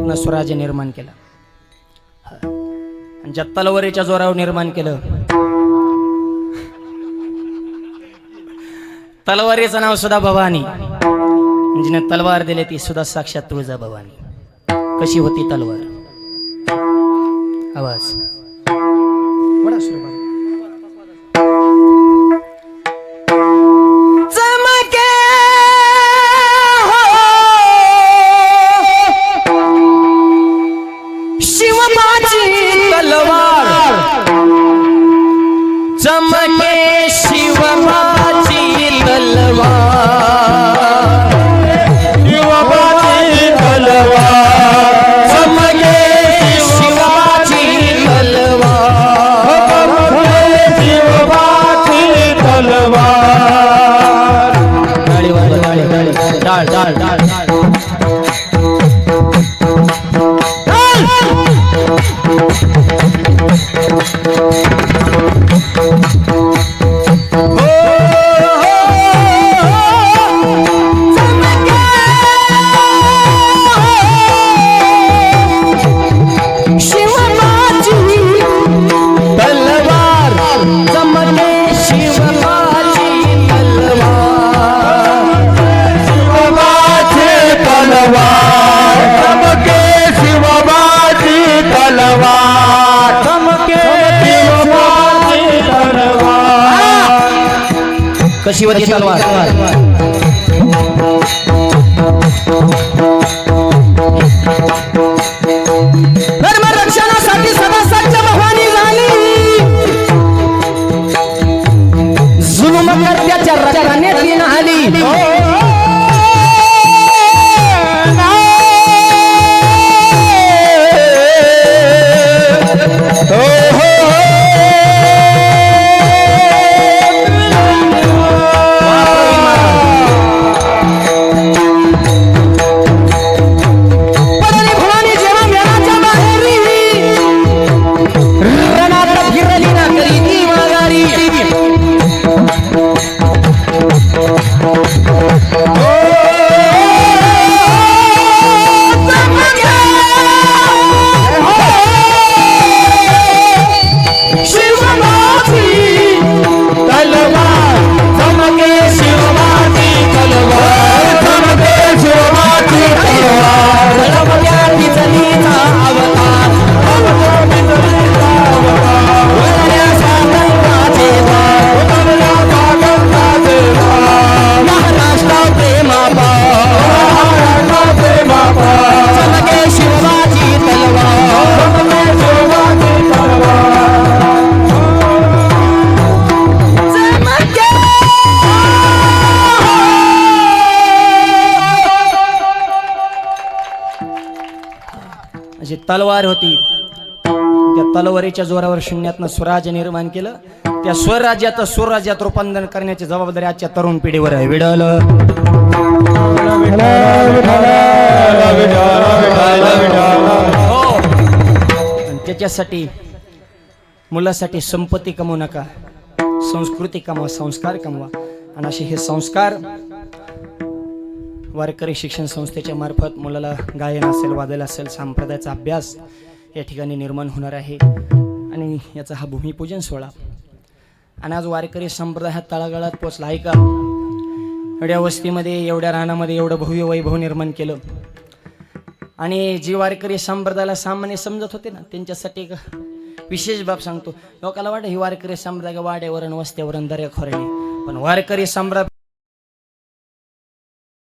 शून्यातनं स्वराज्य निर्माण केलं. आणि ज्या तलवारीच्या जोरावर निर्माण केलं. तलवारीचं नाव सुद्धा भवानी. जिने तलवार दिले ती सुद्धा साक्षात तुळजा भवानी. कशी होती तलवार? आवाज. शिवबाची तलवार. कशी होती तलवार? तलवार होती. त्या तलवारीच्या जोरावर शून्यातनं स्वराज्य निर्माण केलं. त्या स्वराज्याचं स्वराज्यात रूपांतरण करण्याची जबाबदारी आजच्या तरुण पिढीवर आहे. विडल हो. त्याच्यासाठी मुलासाठी संपत्ती कमवू नका. संस्कृती कमवा संस्कार कमवा. आणि असे हे संस्कार वारकरी शिक्षण संस्थेच्या मार्फत मुलाला गायन असेल वादन असेल संप्रदायाचा अभ्यास या ठिकाणी निर्माण होणार आहे. आणि याचा हा भूमिपूजन सोहळा. आणि आज वारकरी संप्रदाय हा तळागाळात पोचला आहे का एवढ्या वस्तीमध्ये एवढ्या रानामध्ये एवढं भव्य वैभव निर्माण केलं. आणि जी वारकरी संप्रदायाला सामान्य समजत होते ना त्यांच्यासाठी एक विशेष बाब सांगतो. लोकांना वाटतं ही वारकरी संप्रदाय का वाड्यावरून वस्त्यावरून दर्या खोऱ्याने पण वारकरी संप्रदाय